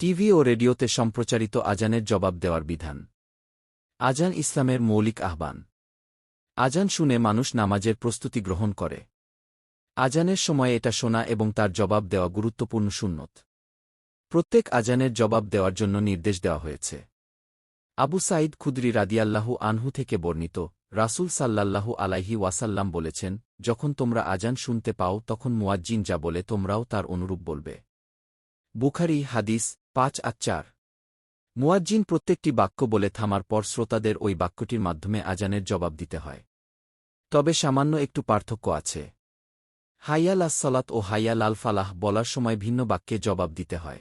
TV ও রেডিওতে সম্প্রচারিত আজানের জবাব দেওয়ার বিধান। আজান ইসলামের মৌলিক আহ্বান। আজান শুনে মানুষ নামাজের প্রস্তুতি গ্রহণ করে। আজানের সময় এটা শোনা এবং তার জবাব দেওয়া গুরুত্বপূর্ণ সুন্নত। প্রত্যেক আজানের জবাব দেওয়ার জন্য নির্দেশ দেওয়া হয়েছে। আবু সাঈদ খুদরি রাদিয়াল্লাহু আনহু থেকে বর্ণিত রাসূল সাল্লাল্লাহু আলাইহি ওয়াসাল্লাম বলেছেন, যখন তোমরা আজান শুনতে পাও, তখন মুয়াজ্জিন যা বলে তোমরাও তার অনুরূপ বলবে। বুখারি হাদিস পাঁচ আচ্চার মুয়াজ্জিন প্রত্যেকটি বাক্য বলে থামার পর শ্রোতাদের ওই বাক্যটির মাধ্যমে আজানের জবাব দিতে হয়। তবে সামান্য একটু পার্থক্য আছে। হাইয়াল আসসালাত ও হাইয়াল আল ফালাহ বলার সময় ভিন্ন বাক্যে জবাব দিতে হয়।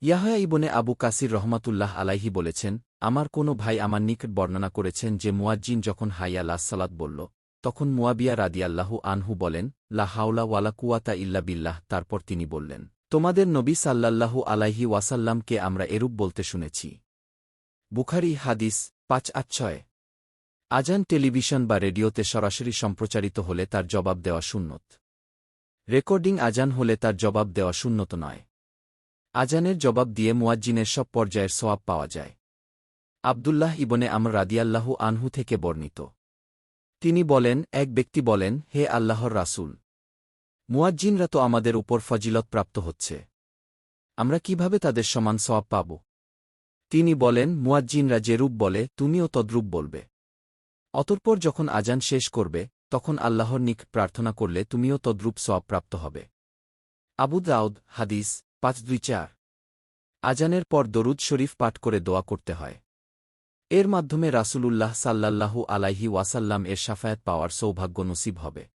ইয়াহয়া ইবনে আবু কাসির রহমাতুল্লাহ আলাইহি বলেছেন, আমার কোনো ভাই আমার নিকট বর্ণনা করেছেন যে মুয়াজ্জিন যখন হাইয়াল আসসালাত বলল, তখন মুয়াবিয়া রাদিয়াল্লাহু আনহু বলেন, লা হাওলা ওয়ালা কুয়াতা ইল্লা বিল্লাহ, তারপর তিনি বললেন। তোমাদের নবী সাল্লাল্লাহু আলাইহি ওয়াসাল্লামকে আমরা এরূপ বলতে শুনেছি। বুখারি হাদিস পাঁচ আচ্ছয় আজান টেলিভিশন বা রেডিওতে সরাসরি সম্প্রচারিত হলে তার জবাব দেওয়া শূন্যত রেকর্ডিং আজান হলে তার জবাব দেওয়া শূন্যত নয়। আজানের জবাব দিয়ে মুয়াজ্জিনের সব পর্যায়ের সোয়াব পাওয়া যায়। আবদুল্লাহ ইবনে আমর রাদিয়াল্লাহু আনহু থেকে বর্ণিত। তিনি বলেন, এক ব্যক্তি বলেন, হে আল্লাহর রাসূল মুয়াজ্জিনরা তো আমাদের উপর ফজিলত প্রাপ্ত হচ্ছে। আমরা কীভাবে তাদের সমান সওয়াব পাব? তিনি বলেন, মুয়াজ্জিনরা যেরূপ বলে, তুমিও তদ্রূপ বলবে। অতঃপর যখন আজান শেষ করবে, তখন আল্লাহর নিক প্রার্থনা করলে তুমিও তদ্রূপ সওয়াব প্রাপ্ত হবে। আবু দাউদ, হাদিস, পাঁচ দুই চার। আজানের পর দরুদ শরীফ পাঠ করে দোয়া করতে হয়। এর মাধ্যমে রাসূলুল্লাহ সাল্লাল্লাহু আলাইহি ওয়াসাল্লাম এর সাফায়াত পাওয়ার সৌভাগ্য নসিব হবে।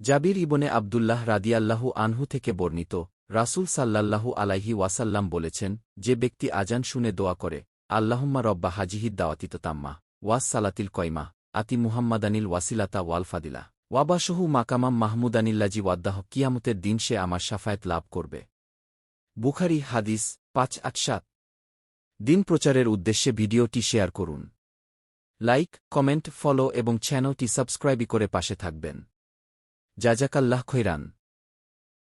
জাবির ইবনে আবদুল্লাহ রাদিয়াল্লাহু আনহু থেকে বর্ণিত, রাসূল সাল্লাল্লাহু আলাইহি ওয়াসাল্লাম বলেছেন, যে ব্যক্তি আজান শুনে দোয়া করে, আল্লাহুম্মা রব্বা হাজিহিদ দাওয়াতিত তাম্মা ওয়াস সালাতিল কয়মা আতি মুহাম্মাদানিল ওয়াসিলাতা ওয়াল ফাদিলা ওয়াবাসহু মাকামাম মাহমুদ মাহমুদানিল্লাজি ওয়াদ্দাহ, কিয়ামতের দিন সে আমার সাফায়াত লাভ করবে। বুখারি হাদিস পাঁচ আট সাত। দিন প্রচারের উদ্দেশ্যে ভিডিওটি শেয়ার করুন। লাইক, কমেন্ট, ফলো এবং চ্যানেলটি সাবস্ক্রাইবই করে পাশে থাকবেন। জাজাকাল্লাহ খৈরান।